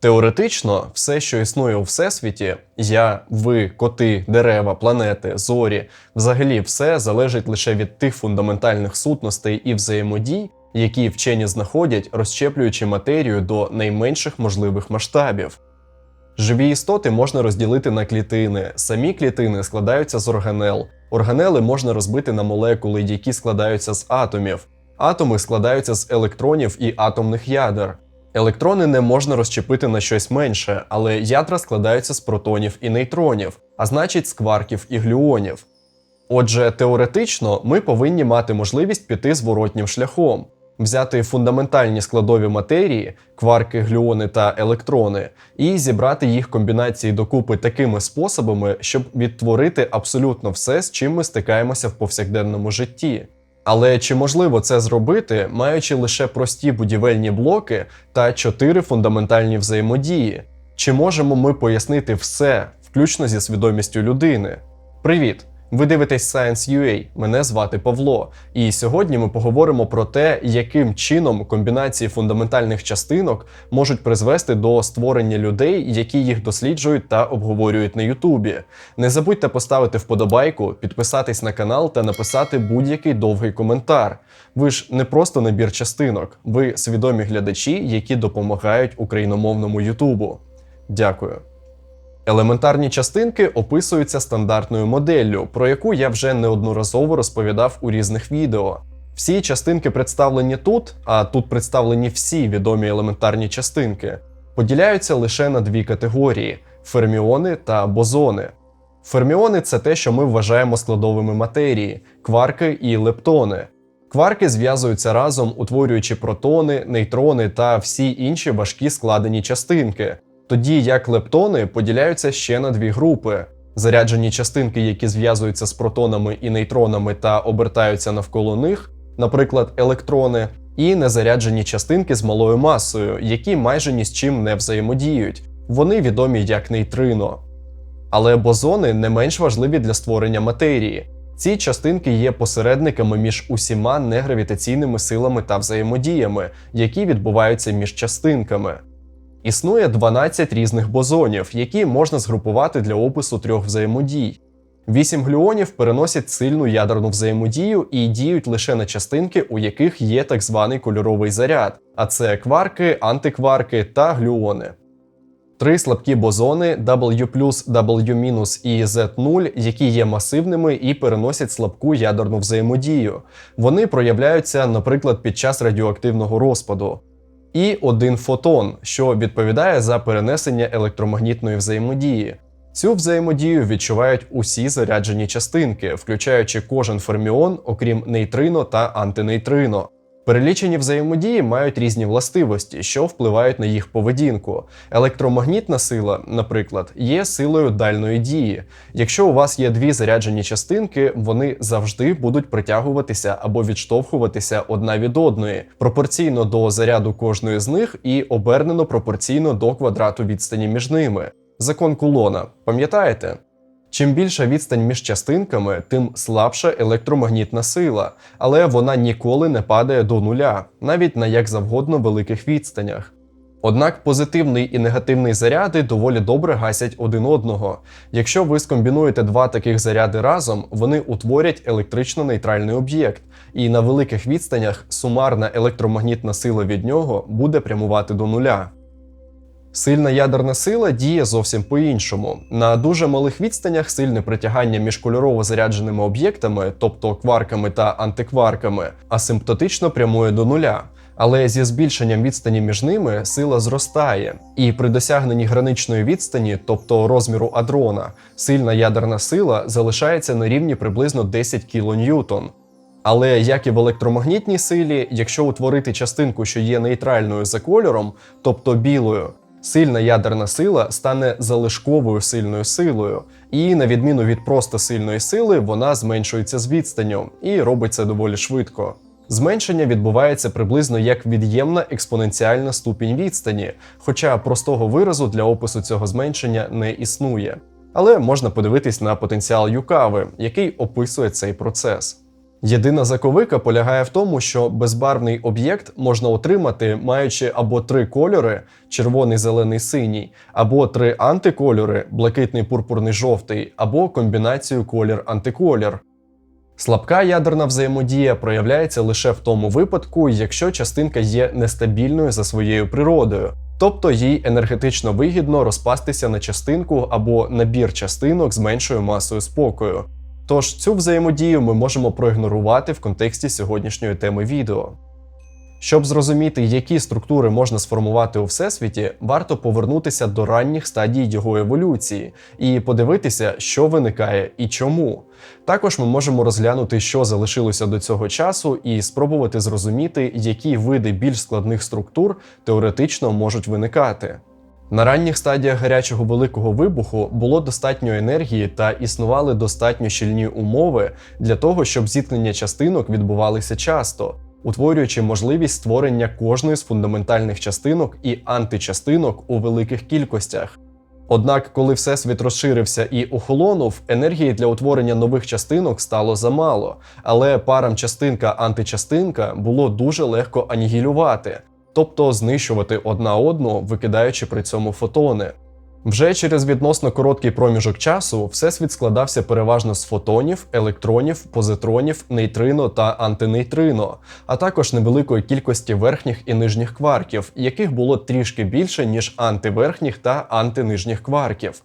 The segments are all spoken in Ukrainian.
Теоретично, все, що існує у всесвіті, я, ви, коти, дерева, планети, зорі, взагалі все залежить лише від тих фундаментальних сутностей і взаємодій, які вчені знаходять, розщеплюючи матерію до найменших можливих масштабів. Живі істоти можна розділити на клітини. Самі клітини складаються з органел. Органели можна розбити на молекули, які складаються з атомів. Атоми складаються з електронів і атомних ядер. Електрони не можна розщепити на щось менше, але ядра складаються з протонів і нейтронів, а значить з кварків і глюонів. Отже, теоретично ми повинні мати можливість піти зворотнім шляхом, взяти фундаментальні складові матерії, кварки, глюони та електрони, і зібрати їх комбінації докупи такими способами, щоб відтворити абсолютно все, з чим ми стикаємося в повсякденному житті. Але чи можливо це зробити, маючи лише прості будівельні блоки та чотири фундаментальні взаємодії? Чи можемо ми пояснити все, включно зі свідомістю людини? Привіт! Ви дивитесь Science.ua, мене звати Павло, і сьогодні ми поговоримо про те, яким чином комбінації фундаментальних частинок можуть призвести до створення людей, які їх досліджують та обговорюють на Ютубі. Не забудьте поставити вподобайку, підписатись на канал та написати будь-який довгий коментар. Ви ж не просто набір частинок, ви свідомі глядачі, які допомагають україномовному Ютубу. Дякую. Елементарні частинки описуються стандартною моделлю, про яку я вже неодноразово розповідав у різних відео. Всі частинки представлені тут, а тут представлені всі відомі елементарні частинки, поділяються лише на дві категорії: ферміони та бозони. Ферміони це те, що ми вважаємо складовими матерії, кварки і лептони. Кварки зв'язуються разом, утворюючи протони, нейтрони та всі інші важкі складені частинки. Тоді як лептони поділяються ще на дві групи: заряджені частинки, які зв'язуються з протонами і нейтронами та обертаються навколо них, наприклад, електрони, і незаряджені частинки з малою масою, які майже ні з чим не взаємодіють. Вони відомі як нейтрино. Але бозони не менш важливі для створення матерії. Ці частинки є посередниками між усіма негравітаційними силами та взаємодіями, які відбуваються між частинками. Існує 12 різних бозонів, які можна згрупувати для опису трьох взаємодій. Вісім глюонів переносять сильну ядерну взаємодію і діють лише на частинки, у яких є так званий кольоровий заряд, а це кварки, антикварки та глюони. Три слабкі бозони W+, W- і Z0, які є масивними і переносять слабку ядерну взаємодію. Вони проявляються, наприклад, під час радіоактивного розпаду і один фотон, що відповідає за перенесення електромагнітної взаємодії. Цю взаємодію відчувають усі заряджені частинки, включаючи кожен ферміон, окрім нейтрино та антинейтрино. Перелічені взаємодії мають різні властивості, що впливають на їх поведінку. Електромагнітна сила, наприклад, є силою дальної дії. Якщо у вас є дві заряджені частинки, вони завжди будуть притягуватися або відштовхуватися одна від одної, пропорційно до заряду кожної з них і обернено пропорційно до квадрату відстані між ними. Закон кулона, пам'ятаєте? Чим більша відстань між частинками, тим слабша електромагнітна сила, але вона ніколи не падає до нуля, навіть на як завгодно великих відстанях. Однак позитивний і негативний заряди доволі добре гасять один одного. Якщо ви скомбінуєте два таких заряди разом, вони утворять електрично нейтральний об'єкт, і на великих відстанях сумарна електромагнітна сила від нього буде прямувати до нуля. Сильна ядерна сила діє зовсім по-іншому. На дуже малих відстанях сильне притягання між кольорово зарядженими об'єктами, тобто кварками та антикварками, асимптотично прямує до нуля. Але зі збільшенням відстані між ними сила зростає, і при досягненні граничної відстані, тобто розміру адрона, сильна ядерна сила залишається на рівні приблизно 10 кН. Але як і в електромагнітній силі, якщо утворити частинку, що є нейтральною за кольором, тобто білою, Сильна ядерна сила стане залишковою сильною силою, і, на відміну від просто сильної сили, вона зменшується з відстанню і робить це доволі швидко. Зменшення відбувається приблизно як від'ємна експоненціальна ступінь відстані, хоча простого виразу для опису цього зменшення не існує. Але можна подивитись на потенціал юкави, який описує цей процес. Єдина заковика полягає в тому, що безбарвний об'єкт можна отримати, маючи або три кольори червоний, зелений, синій, або три антикольори блакитний, пурпурний, жовтий, або комбінацію колір-антиколір. Слабка ядерна взаємодія проявляється лише в тому випадку, якщо частинка є нестабільною за своєю природою, тобто їй енергетично вигідно розпастися на частинку або набір частинок з меншою масою спокою. Тож цю взаємодію ми можемо проігнорувати в контексті сьогоднішньої теми відео. Щоб зрозуміти, які структури можна сформувати у всесвіті, варто повернутися до ранніх стадій його еволюції і подивитися, що виникає і чому. Також ми можемо розглянути, що залишилося до цього часу, і спробувати зрозуміти, які види більш складних структур теоретично можуть виникати. На ранніх стадіях гарячого великого вибуху було достатньо енергії та існували достатньо щільні умови для того, щоб зіткнення частинок відбувалися часто, утворюючи можливість створення кожної з фундаментальних частинок і античастинок у великих кількостях. Однак, коли всесвіт розширився і охолонув, енергії для утворення нових частинок стало замало, але парам частинка-античастинка було дуже легко анігілювати, тобто знищувати одна одну, викидаючи при цьому фотони. Вже через відносно короткий проміжок часу всесвіт складався переважно з фотонів, електронів, позитронів, нейтрино та антинейтрино, а також невеликої кількості верхніх і нижніх кварків, яких було трішки більше ніж антиверхніх та антинижніх кварків.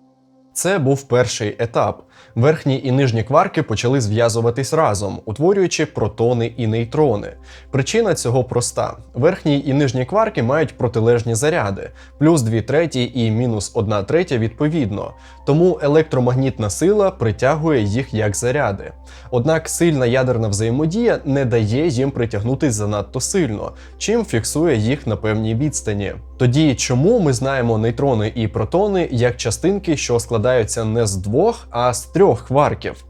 Це був перший етап. Верхні і нижні кварки почали зв'язуватись разом, утворюючи протони і нейтрони. Причина цього проста: верхні і нижні кварки мають протилежні заряди, плюс 2 треті і мінус 1 третя відповідно. Тому електромагнітна сила притягує їх як заряди. Однак сильна ядерна взаємодія не дає їм притягнутись занадто сильно, чим фіксує їх на певній відстані. Тоді чому ми знаємо нейтрони і протони як частинки, що складаються не з двох, а з трьох кварків?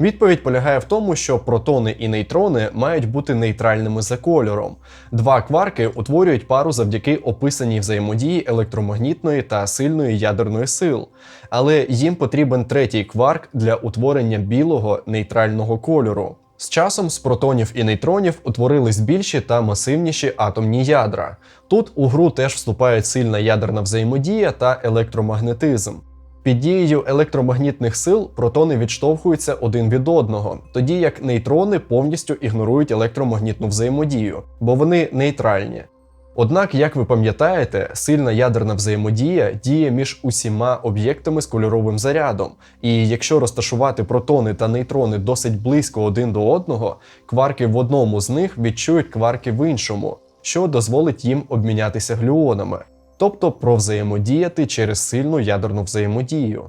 Відповідь полягає в тому, що протони і нейтрони мають бути нейтральними за кольором. Два кварки утворюють пару завдяки описаній взаємодії електромагнітної та сильної ядерної сил, але їм потрібен третій кварк для утворення білого нейтрального кольору. З часом з протонів і нейтронів утворились більші та масивніші атомні ядра. Тут у гру теж вступають сильна ядерна взаємодія та електромагнетизм. Під дією електромагнітних сил протони відштовхуються один від одного, тоді як нейтрони повністю ігнорують електромагнітну взаємодію, бо вони нейтральні. Однак, як ви пам'ятаєте, сильна ядерна взаємодія діє між усіма об'єктами з кольоровим зарядом, і якщо розташувати протони та нейтрони досить близько один до одного, кварки в одному з них відчують кварки в іншому, що дозволить їм обмінятися глюонами, тобто провзаємодіяти через сильну ядерну взаємодію.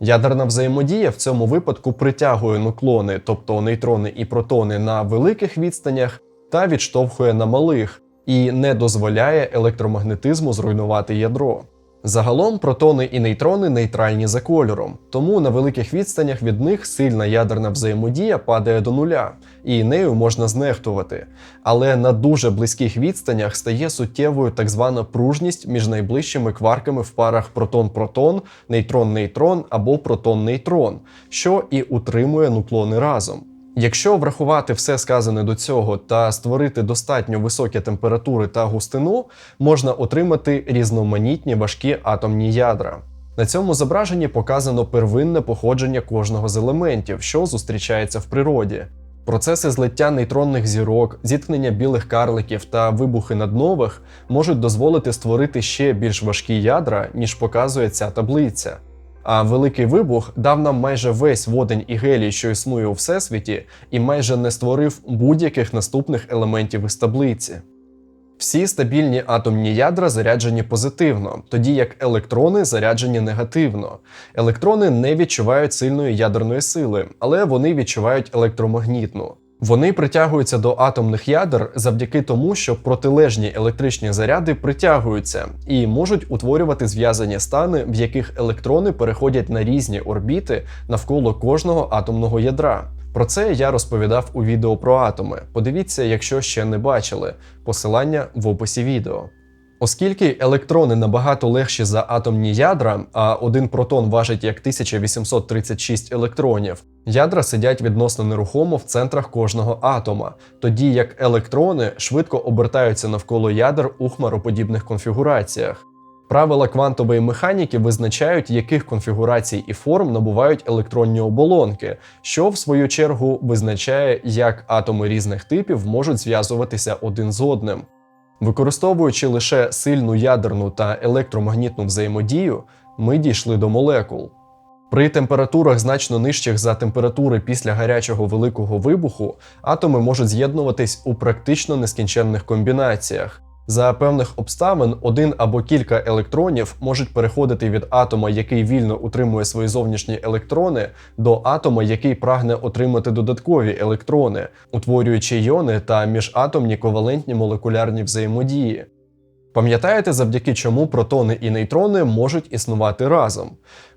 Ядерна взаємодія в цьому випадку притягує нуклони, тобто нейтрони і протони на великих відстанях, та відштовхує на малих і не дозволяє електромагнетизму зруйнувати ядро. Загалом протони і нейтрони нейтральні за кольором, тому на великих відстанях від них сильна ядерна взаємодія падає до нуля, і нею можна знехтувати. Але на дуже близьких відстанях стає суттєвою так звана пружність між найближчими кварками в парах протон-протон, нейтрон-нейтрон або протон-нейтрон, що і утримує нуклони разом. Якщо врахувати все сказане до цього та створити достатньо високі температури та густину, можна отримати різноманітні важкі атомні ядра. На цьому зображенні показано первинне походження кожного з елементів, що зустрічається в природі. Процеси злиття нейтронних зірок, зіткнення білих карликів та вибухи наднових можуть дозволити створити ще більш важкі ядра, ніж показує ця таблиця. А великий вибух дав нам майже весь водень і гелій, що існує у всесвіті, і майже не створив будь-яких наступних елементів із таблиці. Всі стабільні атомні ядра заряджені позитивно, тоді як електрони заряджені негативно. Електрони не відчувають сильної ядерної сили, але вони відчувають електромагнітну. Вони притягуються до атомних ядер завдяки тому, що протилежні електричні заряди притягуються і можуть утворювати зв'язані стани, в яких електрони переходять на різні орбіти навколо кожного атомного ядра. Про це я розповідав у відео про атоми. Подивіться, якщо ще не бачили. Посилання в описі відео. Оскільки електрони набагато легші за атомні ядра, а один протон важить як 1836 електронів, ядра сидять відносно нерухомо в центрах кожного атома, тоді як електрони швидко обертаються навколо ядер у хмароподібних конфігураціях. Правила квантової механіки визначають, яких конфігурацій і форм набувають електронні оболонки, що в свою чергу визначає, як атоми різних типів можуть зв'язуватися один з одним. Використовуючи лише сильну ядерну та електромагнітну взаємодію, ми дійшли до молекул. При температурах значно нижчих за температури після гарячого великого вибуху атоми можуть з'єднуватись у практично нескінченних комбінаціях. За певних обставин один або кілька електронів можуть переходити від атома, який вільно утримує свої зовнішні електрони, до атома, який прагне отримати додаткові електрони, утворюючи йони та міжатомні ковалентні молекулярні взаємодії. Пам'ятаєте, завдяки чому протони і нейтрони можуть існувати разом?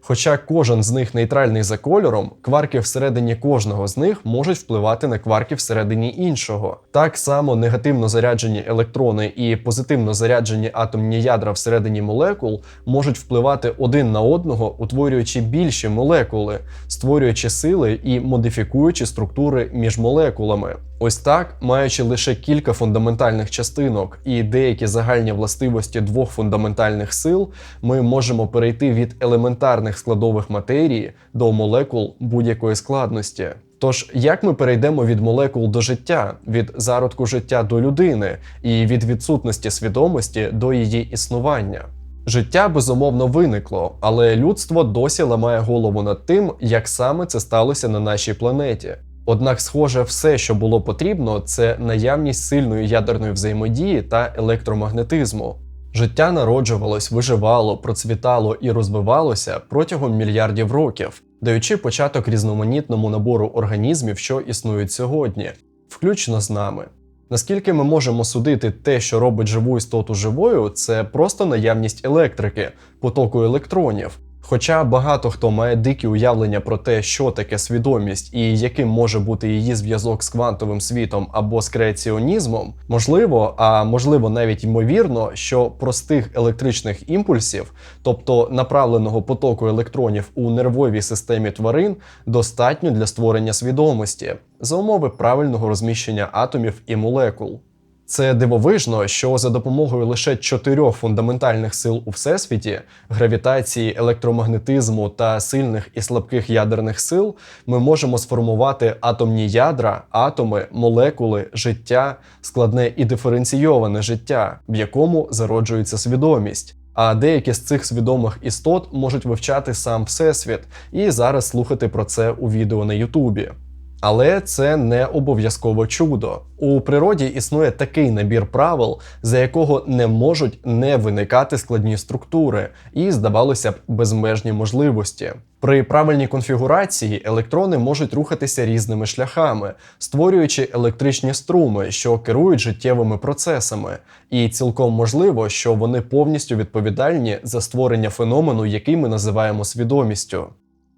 Хоча кожен з них нейтральний за кольором, кварки всередині кожного з них можуть впливати на кварки всередині іншого. Так само негативно заряджені електрони і позитивно заряджені атомні ядра всередині молекул можуть впливати один на одного, утворюючи більші молекули, створюючи сили і модифікуючи структури між молекулами. Ось так, маючи лише кілька фундаментальних частинок і деякі загальні властивості двох фундаментальних сил, ми можемо перейти від елементарних складових матерії до молекул будь-якої складності. Тож, як ми перейдемо від молекул до життя, від зародку життя до людини і від відсутності свідомості до її існування? Життя безумовно виникло, але людство досі ламає голову над тим, як саме це сталося на нашій планеті. Однак, схоже, все, що було потрібно, це наявність сильної ядерної взаємодії та електромагнетизму. Життя народжувалось, виживало, процвітало і розвивалося протягом мільярдів років, даючи початок різноманітному набору організмів, що існують сьогодні, включно з нами. Наскільки ми можемо судити те, що робить живу істоту живою, це просто наявність електрики, потоку електронів. Хоча багато хто має дикі уявлення про те, що таке свідомість і яким може бути її зв'язок з квантовим світом або з креаціонізмом, можливо, а можливо навіть ймовірно, що простих електричних імпульсів, тобто направленого потоку електронів у нервовій системі тварин, достатньо для створення свідомості за умови правильного розміщення атомів і молекул. Це дивовижно, що за допомогою лише чотирьох фундаментальних сил у всесвіті гравітації, електромагнетизму та сильних і слабких ядерних сил ми можемо сформувати атомні ядра, атоми, молекули, життя, складне і диференційоване життя, в якому зароджується свідомість. А деякі з цих свідомих істот можуть вивчати сам всесвіт і зараз слухати про це у відео на Ютубі. Але це не обов'язково чудо. У природі існує такий набір правил, за якого не можуть не виникати складні структури і, здавалося б, безмежні можливості. При правильній конфігурації електрони можуть рухатися різними шляхами, створюючи електричні струми, що керують життєвими процесами, і цілком можливо, що вони повністю відповідальні за створення феномену, який ми називаємо свідомістю.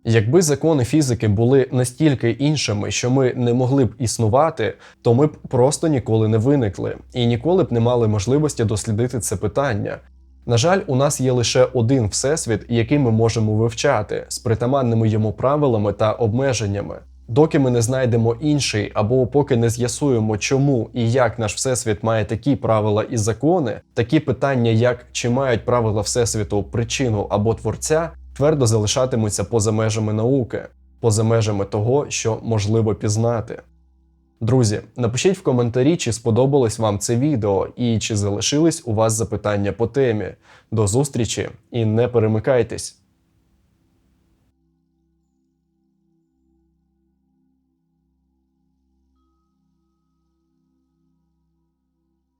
Якби закони фізики були настільки іншими, що ми не могли б існувати, то ми б просто ніколи не виникли і ніколи б не мали можливості дослідити це питання. На жаль, у нас є лише один всесвіт, який ми можемо вивчати з притаманними йому правилами та обмеженнями. Доки ми не знайдемо інший, або поки не з'ясуємо, чому і як наш всесвіт має такі правила і закони, такі питання, як чи мають правила всесвіту причину або творця, твердо залишатимуться поза межами науки, поза межами того, що можливо пізнати. Друзі, напишіть в коментарі, чи сподобалось вам це відео і чи залишились у вас запитання по темі. До зустрічі і не перемикайтесь!